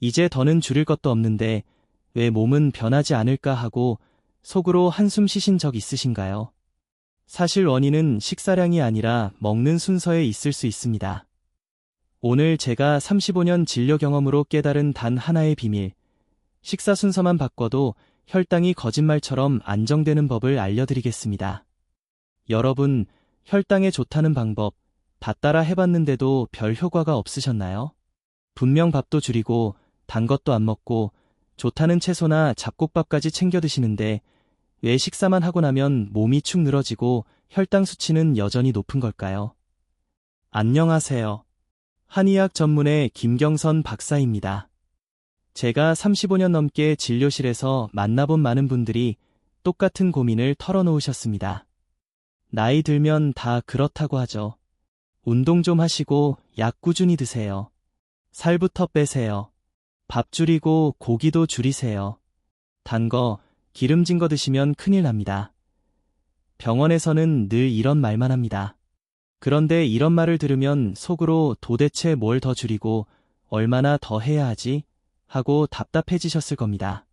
이제 더는 줄일 것도 없는데 왜 몸은 변하지 않을까 하고 속으로 한숨 쉬신 적 있으신가요? 사실 원인은 식사량이 아니라 먹는 순서에 있을 수 있습니다. 오늘 제가 35년 진료 경험으로 깨달은 단 하나의 비밀. 식사 순서만 바꿔도 혈당이 거짓말처럼 안정되는 법을 알려드리겠습니다. 여러분, 혈당에 좋다는 방법 다 따라 해봤는데도 별 효과가 없으셨나요? 분명 밥도 줄이고 단 것도 안 먹고 좋다는 채소나 잡곡밥까지 챙겨 드시는데 왜 식사만 하고 나면 몸이 축 늘어지고 혈당 수치는 여전히 높은 걸까요? 안녕하세요. 한의학 전문의 김경선 박사입니다. 제가 35년 넘게 진료실에서 만나본 많은 분들이 똑같은 고민을 털어놓으셨습니다. 나이 들면 다 그렇다고 하죠. 운동 좀 하시고 약 꾸준히 드세요. 살부터 빼세요. 밥 줄이고 고기도 줄이세요. 단 거, 기름진 거 드시면 큰일 납니다. 병원에서는 늘 이런 말만 합니다. 그런데 이런 말을 들으면 속으로 도대체 뭘 더 줄이고 얼마나 더 해야 하지? 하고 답답해지셨을 겁니다.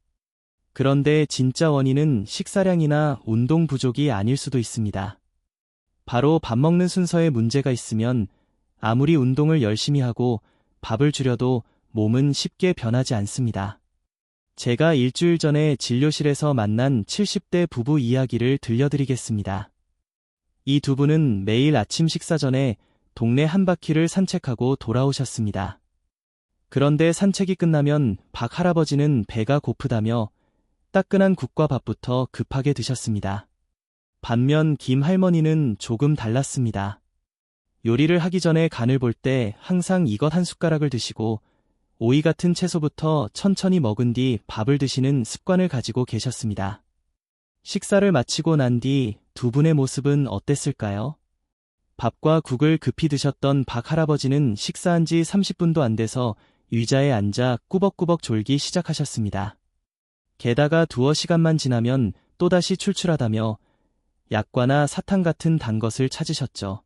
그런데 진짜 원인은 식사량이나 운동 부족이 아닐 수도 있습니다. 바로 밥 먹는 순서에 문제가 있으면 아무리 운동을 열심히 하고 밥을 줄여도 몸은 쉽게 변하지 않습니다. 제가 일주일 전에 진료실에서 만난 70대 부부 이야기를 들려드리겠습니다. 이 두 분은 매일 아침 식사 전에 동네 한 바퀴를 산책하고 돌아오셨습니다. 그런데 산책이 끝나면 박 할아버지는 배가 고프다며 따끈한 국과 밥부터 급하게 드셨습니다. 반면 김 할머니는 조금 달랐습니다. 요리를 하기 전에 간을 볼 때 항상 이것 한 숟가락을 드시고 오이 같은 채소부터 천천히 먹은 뒤 밥을 드시는 습관을 가지고 계셨습니다. 식사를 마치고 난 뒤 두 분의 모습은 어땠을까요? 밥과 국을 급히 드셨던 박 할아버지는 식사한 지 30분도 안 돼서 의자에 앉아 꾸벅꾸벅 졸기 시작하셨습니다. 게다가 두어 시간만 지나면 또다시 출출하다며 약과나 사탕 같은 단 것을 찾으셨죠.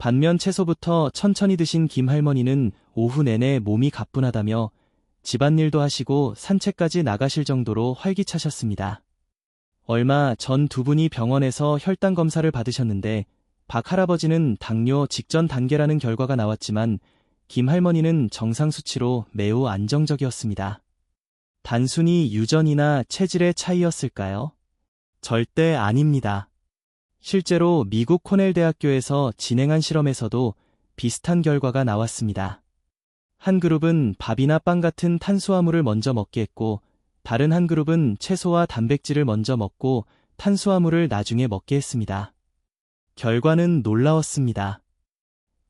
반면 채소부터 천천히 드신 김 할머니는 오후 내내 몸이 가뿐하다며 집안일도 하시고 산책까지 나가실 정도로 활기차셨습니다. 얼마 전 두 분이 병원에서 혈당 검사를 받으셨는데 박 할아버지는 당뇨 직전 단계라는 결과가 나왔지만 김 할머니는 정상 수치로 매우 안정적이었습니다. 단순히 유전이나 체질의 차이였을까요? 절대 아닙니다. 실제로 미국 코넬 대학교에서 진행한 실험에서도 비슷한 결과가 나왔습니다. 한 그룹은 밥이나 빵 같은 탄수화물을 먼저 먹게 했고, 다른 한 그룹은 채소와 단백질을 먼저 먹고 탄수화물을 나중에 먹게 했습니다. 결과는 놀라웠습니다.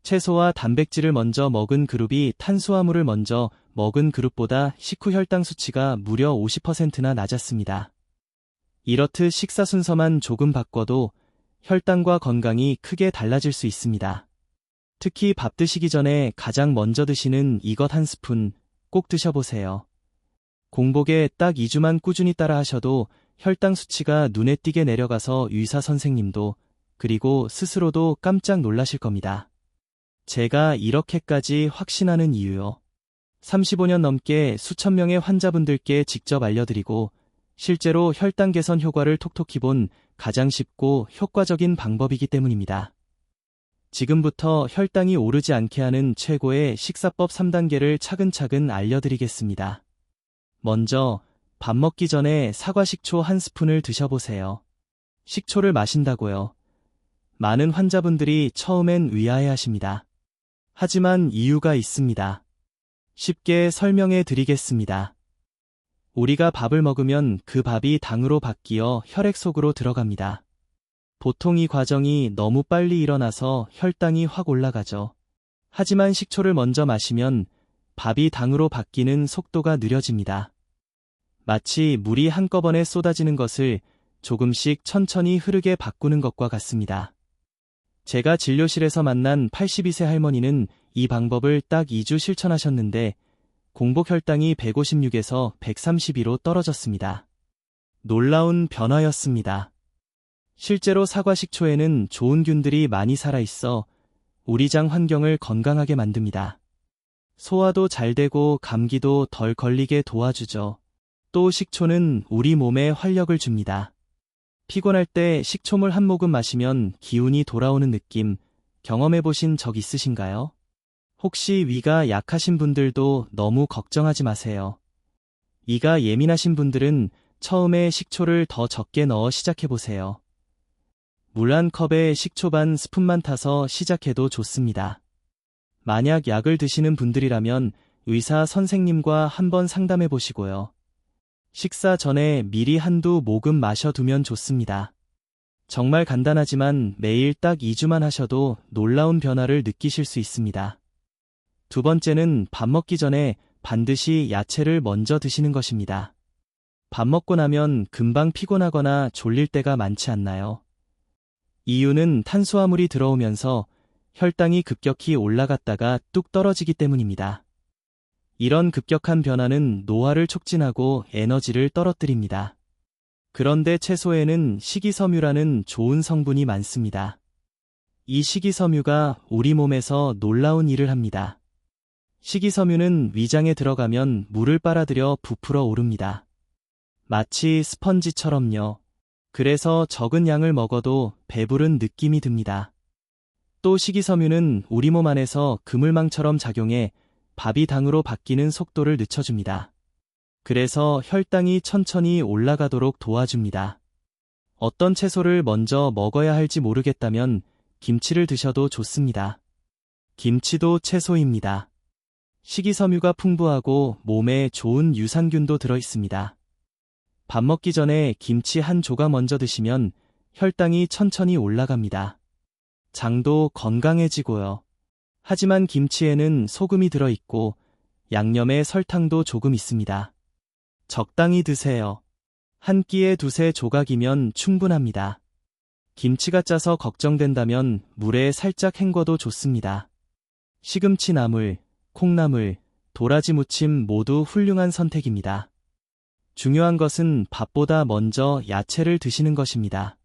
채소와 단백질을 먼저 먹은 그룹이 탄수화물을 먼저 먹은 그룹보다 식후 혈당 수치가 무려 50%나 낮았습니다. 이렇듯 식사 순서만 조금 바꿔도 혈당과 건강이 크게 달라질 수 있습니다. 특히 밥 드시기 전에 가장 먼저 드시는 이것 한 스푼 꼭 드셔보세요. 공복에 딱 2주만 꾸준히 따라 하셔도 혈당 수치가 눈에 띄게 내려가서 의사 선생님도 그리고 스스로도 깜짝 놀라실 겁니다. 제가 이렇게까지 확신하는 이유요. 35년 넘게 수천 명의 환자분들께 직접 알려드리고 실제로 혈당 개선 효과를 톡톡히 본 가장 쉽고 효과적인 방법이기 때문입니다. 지금부터 혈당이 오르지 않게 하는 최고의 식사법 3단계를 차근차근 알려드리겠습니다. 먼저 밥 먹기 전에 사과 식초 한 스푼을 드셔보세요. 식초를 마신다고요. 많은 환자분들이 처음엔 의아해 하십니다. 하지만 이유가 있습니다. 쉽게 설명해 드리겠습니다. 우리가 밥을 먹으면 그 밥이 당으로 바뀌어 혈액 속으로 들어갑니다. 보통 이 과정이 너무 빨리 일어나서 혈당이 확 올라가죠. 하지만 식초를 먼저 마시면 밥이 당으로 바뀌는 속도가 느려집니다. 마치 물이 한꺼번에 쏟아지는 것을 조금씩 천천히 흐르게 바꾸는 것과 같습니다. 제가 진료실에서 만난 82세 할머니는 이 방법을 딱 2주 실천하셨는데 공복 혈당이 156에서 132로 떨어졌습니다. 놀라운 변화였습니다. 실제로 사과 식초에는 좋은 균들이 많이 살아있어 우리 장 환경을 건강하게 만듭니다. 소화도 잘 되고 감기도 덜 걸리게 도와주죠. 또 식초는 우리 몸에 활력을 줍니다. 피곤할 때 식초물 한 모금 마시면 기운이 돌아오는 느낌 경험해 보신 적 있으신가요? 혹시 위가 약하신 분들도 너무 걱정하지 마세요. 이가 예민하신 분들은 처음에 식초를 더 적게 넣어 시작해 보세요. 물 한 컵에 식초 반 스푼만 타서 시작해도 좋습니다. 만약 약을 드시는 분들이라면 의사 선생님과 한번 상담해 보시고요. 식사 전에 미리 한두 모금 마셔두면 좋습니다. 정말 간단하지만 매일 딱 2주만 하셔도 놀라운 변화를 느끼실 수 있습니다. 두 번째는 밥 먹기 전에 반드시 야채를 먼저 드시는 것입니다. 밥 먹고 나면 금방 피곤하거나 졸릴 때가 많지 않나요? 이유는 탄수화물이 들어오면서 혈당이 급격히 올라갔다가 뚝 떨어지기 때문입니다. 이런 급격한 변화는 노화를 촉진하고 에너지를 떨어뜨립니다. 그런데 채소에는 식이섬유라는 좋은 성분이 많습니다. 이 식이섬유가 우리 몸에서 놀라운 일을 합니다. 식이섬유는 위장에 들어가면 물을 빨아들여 부풀어 오릅니다. 마치 스펀지처럼요. 그래서 적은 양을 먹어도 배부른 느낌이 듭니다. 또 식이섬유는 우리 몸 안에서 그물망처럼 작용해 밥이 당으로 바뀌는 속도를 늦춰줍니다. 그래서 혈당이 천천히 올라가도록 도와줍니다. 어떤 채소를 먼저 먹어야 할지 모르겠다면 김치를 드셔도 좋습니다. 김치도 채소입니다. 식이섬유가 풍부하고 몸에 좋은 유산균도 들어 있습니다. 밥 먹기 전에 김치 한 조각 먼저 드시면 혈당이 천천히 올라갑니다. 장도 건강해지고요. 하지만 김치에는 소금이 들어 있고 양념에 설탕도 조금 있습니다. 적당히 드세요. 한 끼에 두세 조각이면 충분합니다. 김치가 짜서 걱정된다면 물에 살짝 헹궈도 좋습니다. 시금치 나물, 콩나물, 도라지 무침 모두 훌륭한 선택입니다. 중요한 것은 밥보다 먼저 야채를 드시는 것입니다.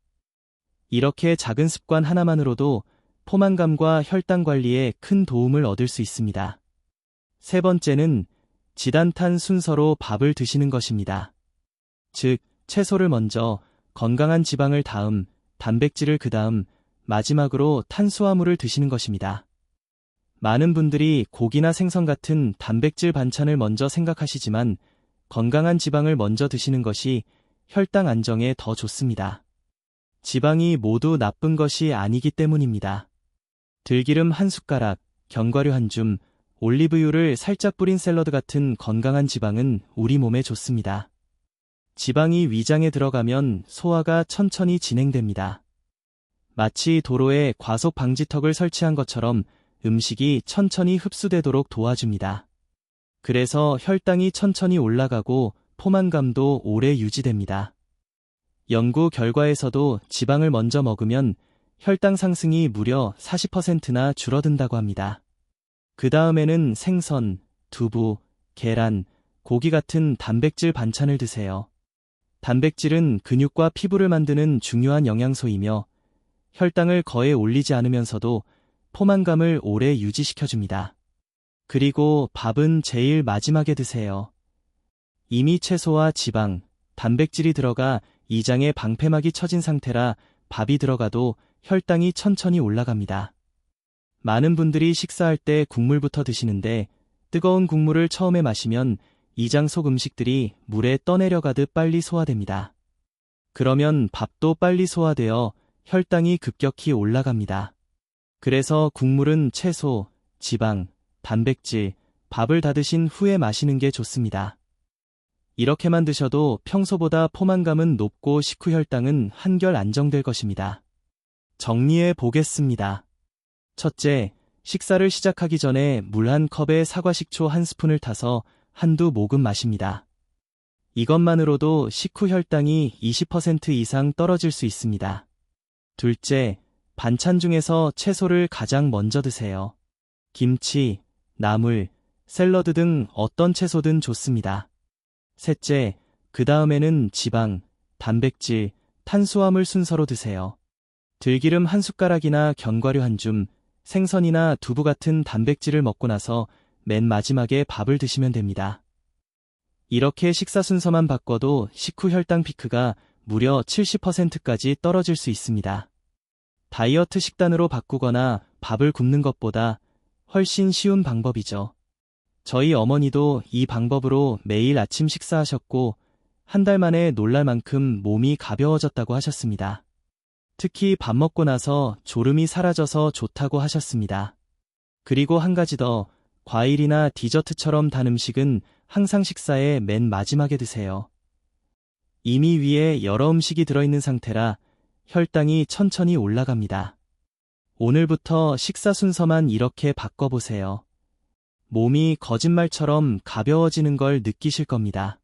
이렇게 작은 습관 하나만으로도 포만감과 혈당 관리에 큰 도움을 얻을 수 있습니다. 세 번째는 지단탄 순서로 밥을 드시는 것입니다. 즉, 채소를 먼저, 건강한 지방을 다음, 단백질을 그 다음, 마지막으로 탄수화물을 드시는 것입니다. 많은 분들이 고기나 생선 같은 단백질 반찬을 먼저 생각하시지만 건강한 지방을 먼저 드시는 것이 혈당 안정에 더 좋습니다. 지방이 모두 나쁜 것이 아니기 때문입니다. 들기름 한 숟가락, 견과류 한 줌, 올리브유를 살짝 뿌린 샐러드 같은 건강한 지방은 우리 몸에 좋습니다. 지방이 위장에 들어가면 소화가 천천히 진행됩니다. 마치 도로에 과속 방지턱을 설치한 것처럼 음식이 천천히 흡수되도록 도와줍니다. 그래서 혈당이 천천히 올라가고 포만감도 오래 유지됩니다. 연구 결과에서도 지방을 먼저 먹으면 혈당 상승이 무려 40%나 줄어든다고 합니다. 그 다음에는 생선, 두부, 계란, 고기 같은 단백질 반찬을 드세요. 단백질은 근육과 피부를 만드는 중요한 영양소이며 혈당을 거에 올리지 않으면서도 포만감을 오래 유지시켜줍니다. 그리고 밥은 제일 마지막에 드세요. 이미 채소와 지방, 단백질이 들어가 이장에 방패막이 쳐진 상태라 밥이 들어가도 혈당이 천천히 올라갑니다. 많은 분들이 식사할 때 국물부터 드시는데 뜨거운 국물을 처음에 마시면 이장 속 음식들이 물에 떠내려가듯 빨리 소화됩니다. 그러면 밥도 빨리 소화되어 혈당이 급격히 올라갑니다. 그래서 국물은 채소, 지방, 단백질, 밥을 다 드신 후에 마시는 게 좋습니다. 이렇게만 드셔도 평소보다 포만감은 높고 식후 혈당은 한결 안정될 것입니다. 정리해 보겠습니다. 첫째, 식사를 시작하기 전에 물 한 컵에 사과식초 한 스푼을 타서 한두 모금 마십니다. 이것만으로도 식후 혈당이 20% 이상 떨어질 수 있습니다. 둘째, 반찬 중에서 채소를 가장 먼저 드세요. 김치, 나물, 샐러드 등 어떤 채소든 좋습니다. 셋째, 그 다음에는 지방, 단백질, 탄수화물 순서로 드세요. 들기름 한 숟가락이나 견과류 한 줌, 생선이나 두부 같은 단백질을 먹고 나서 맨 마지막에 밥을 드시면 됩니다. 이렇게 식사 순서만 바꿔도 식후 혈당 피크가 무려 70%까지 떨어질 수 있습니다. 다이어트 식단으로 바꾸거나 밥을 굶는 것보다 훨씬 쉬운 방법이죠. 저희 어머니도 이 방법으로 매일 아침 식사하셨고 한 달 만에 놀랄 만큼 몸이 가벼워졌다고 하셨습니다. 특히 밥 먹고 나서 졸음이 사라져서 좋다고 하셨습니다. 그리고 한 가지 더 과일이나 디저트처럼 단 음식은 항상 식사의 맨 마지막에 드세요. 이미 위에 여러 음식이 들어있는 상태라 혈당이 천천히 올라갑니다. 오늘부터 식사 순서만 이렇게 바꿔보세요. 몸이 거짓말처럼 가벼워지는 걸 느끼실 겁니다.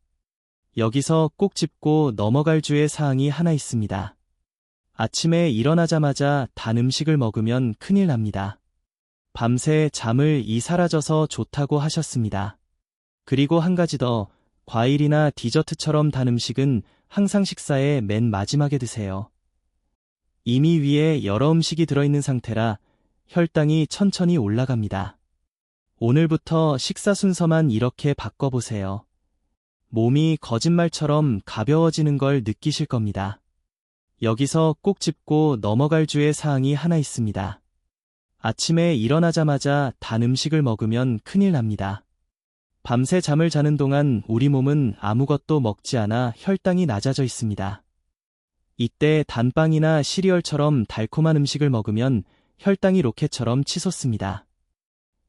여기서 꼭 짚고 넘어갈 주의 사항이 하나 있습니다. 아침에 일어나자마자 단 음식을 먹으면 큰일 납니다. 밤새 잠을 이 사라져서 좋다고 하셨습니다. 그리고 한 가지 더, 과일이나 디저트처럼 단 음식은 항상 식사의 맨 마지막에 드세요. 이미 위에 여러 음식이 들어있는 상태라 혈당이 천천히 올라갑니다. 오늘부터 식사 순서만 이렇게 바꿔보세요. 몸이 거짓말처럼 가벼워지는 걸 느끼실 겁니다. 여기서 꼭 짚고 넘어갈 주의 사항이 하나 있습니다. 아침에 일어나자마자 단 음식을 먹으면 큰일 납니다. 밤새 잠을 자는 동안 우리 몸은 아무것도 먹지 않아 혈당이 낮아져 있습니다. 이때 단빵이나 시리얼처럼 달콤한 음식을 먹으면 혈당이 로켓처럼 치솟습니다.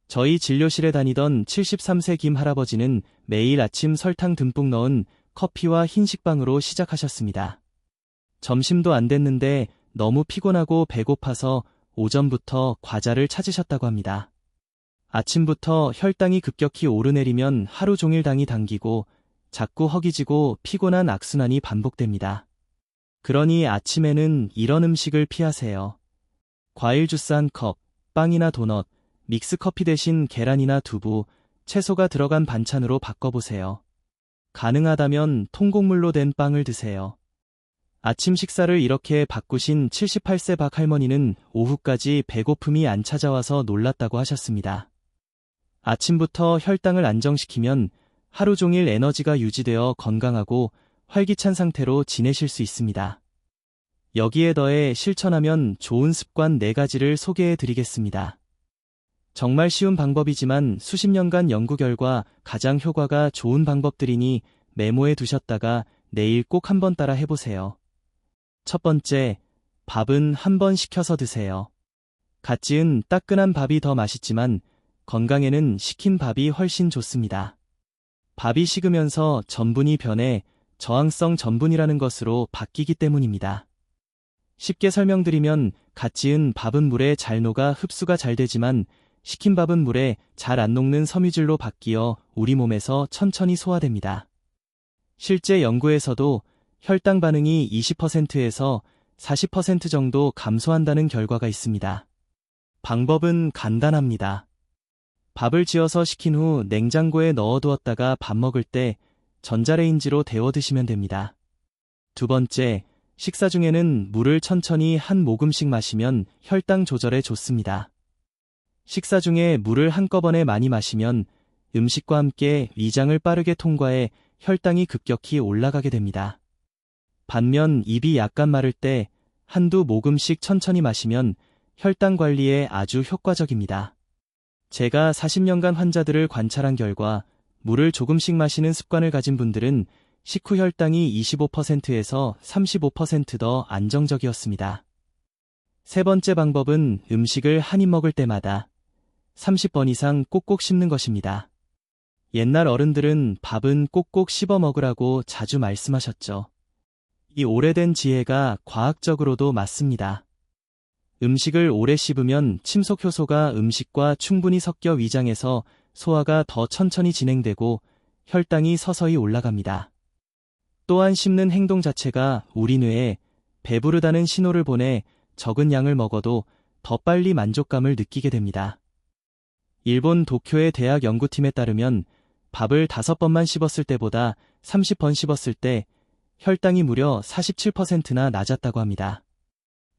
저희 진료실에 다니던 73세 김 할아버지는 매일 아침 설탕 듬뿍 넣은 커피와 흰식빵으로 시작하셨습니다. 점심도 안 됐는데 너무 피곤하고 배고파서 오전부터 과자를 찾으셨다고 합니다. 아침부터 혈당이 급격히 오르내리면 하루 종일 당이 당기고 자꾸 허기지고 피곤한 악순환이 반복됩니다. 그러니 아침에는 이런 음식을 피하세요. 과일 주스 한 컵, 빵이나 도넛, 믹스 커피 대신 계란이나 두부, 채소가 들어간 반찬으로 바꿔보세요. 가능하다면 통곡물로 된 빵을 드세요. 아침 식사를 이렇게 바꾸신 78세 박 할머니는 오후까지 배고픔이 안 찾아와서 놀랐다고 하셨습니다. 아침부터 혈당을 안정시키면 하루 종일 에너지가 유지되어 건강하고 활기찬 상태로 지내실 수 있습니다. 여기에 더해 실천하면 좋은 습관 4가지를 소개해 드리겠습니다. 정말 쉬운 방법이지만 수십 년간 연구 결과 가장 효과가 좋은 방법들이니 메모해 두셨다가 내일 꼭 한번 따라 해보세요. 첫 번째, 밥은 한번 식혀서 드세요. 갓 지은 따끈한 밥이 더 맛있지만 건강에는 식힌 밥이 훨씬 좋습니다. 밥이 식으면서 전분이 변해 저항성 전분이라는 것으로 바뀌기 때문입니다. 쉽게 설명드리면 갓 지은 밥은 물에 잘 녹아 흡수가 잘 되지만 식힌 밥은 물에 잘 안 녹는 섬유질로 바뀌어 우리 몸에서 천천히 소화됩니다. 실제 연구에서도 혈당 반응이 20%에서 40% 정도 감소한다는 결과가 있습니다. 방법은 간단합니다. 밥을 지어서 식힌 후 냉장고에 넣어두었다가 밥 먹을 때 전자레인지로 데워 드시면 됩니다. 두 번째, 식사 중에는 물을 천천히 한 모금씩 마시면 혈당 조절에 좋습니다. 식사 중에 물을 한꺼번에 많이 마시면 음식과 함께 위장을 빠르게 통과해 혈당이 급격히 올라가게 됩니다. 반면 입이 약간 마를 때 한두 모금씩 천천히 마시면 혈당 관리에 아주 효과적입니다. 제가 40년간 환자들을 관찰한 결과 물을 조금씩 마시는 습관을 가진 분들은 식후 혈당이 25%에서 35%더 안정적이었습니다. 세 번째 방법은 음식을 한 입 먹을 때마다 30번 이상 꼭꼭 씹는 것입니다. 옛날 어른들은 밥은 꼭꼭 씹어 먹으라고 자주 말씀하셨죠. 이 오래된 지혜가 과학적으로도 맞습니다. 음식을 오래 씹으면 침속 효소가 음식과 충분히 섞여 위장에서 소화가 더 천천히 진행되고 혈당이 서서히 올라갑니다. 또한 씹는 행동 자체가 우리 뇌에 배부르다는 신호를 보내 적은 양을 먹어도 더 빨리 만족감을 느끼게 됩니다. 일본 도쿄의 대학 연구팀에 따르면 밥을 다섯 번만 씹었을 때보다 30번 씹었을 때 혈당이 무려 47%나 낮았다고 합니다.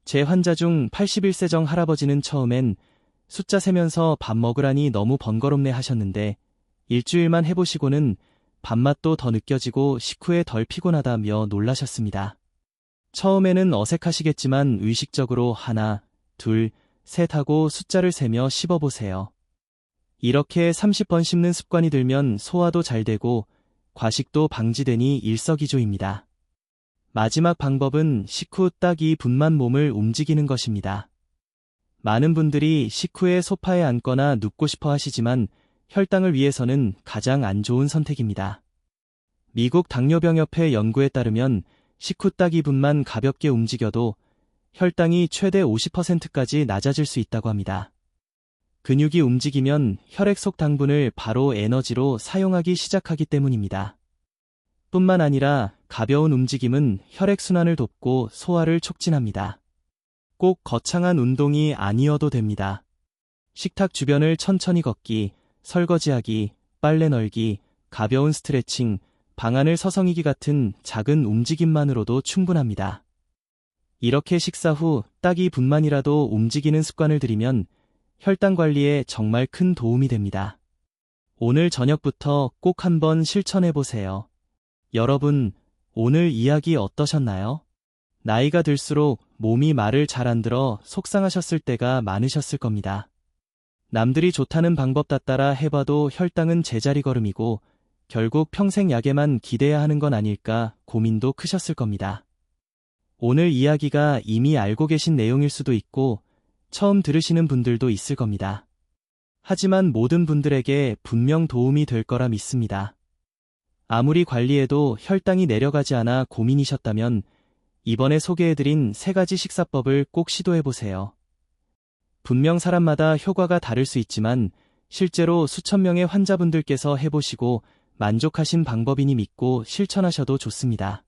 제 환자 중 81세정 할아버지는 처음엔 숫자 세면서 밥 먹으라니 너무 번거롭네 하셨는데 일주일만 해보시고는 밥맛도 더 느껴지고 식후에 덜 피곤하다며 놀라셨습니다. 처음에는 어색하시겠지만 의식적으로 하나, 둘, 셋 하고 숫자를 세며 씹어보세요. 이렇게 30번 씹는 습관이 들면 소화도 잘 되고 과식도 방지되니 일석이조입니다. 마지막 방법은 식후 딱 2분만 몸을 움직이는 것입니다. 많은 분들이 식후에 소파에 앉거나 눕고 싶어 하시지만 혈당을 위해서는 가장 안 좋은 선택입니다. 미국 당뇨병협회 연구에 따르면 식후 딱 2분만 가볍게 움직여도 혈당이 최대 50%까지 낮아질 수 있다고 합니다. 근육이 움직이면 혈액 속 당분을 바로 에너지로 사용하기 시작하기 때문입니다. 뿐만 아니라 가벼운 움직임은 혈액순환을 돕고 소화를 촉진합니다. 꼭 거창한 운동이 아니어도 됩니다. 식탁 주변을 천천히 걷기, 설거지하기, 빨래 널기, 가벼운 스트레칭, 방안을 서성이기 같은 작은 움직임만으로도 충분합니다. 이렇게 식사 후딱 2분만이라도 움직이는 습관을 들이면 혈당 관리에 정말 큰 도움이 됩니다. 오늘 저녁부터 꼭 한번 실천해 보세요. 여러분, 오늘 이야기 어떠셨나요? 나이가 들수록 몸이 말을 잘 안 들어 속상하셨을 때가 많으셨을 겁니다. 남들이 좋다는 방법 다 따라 해봐도 혈당은 제자리 걸음이고 결국 평생 약에만 기대야 하는 건 아닐까 고민도 크셨을 겁니다. 오늘 이야기가 이미 알고 계신 내용일 수도 있고 처음 들으시는 분들도 있을 겁니다. 하지만 모든 분들에게 분명 도움이 될 거라 믿습니다. 아무리 관리해도 혈당이 내려가지 않아 고민이셨다면 이번에 소개해드린 세 가지 식사법을 꼭 시도해보세요. 분명 사람마다 효과가 다를 수 있지만 실제로 수천 명의 환자분들께서 해보시고 만족하신 방법이니 믿고 실천하셔도 좋습니다.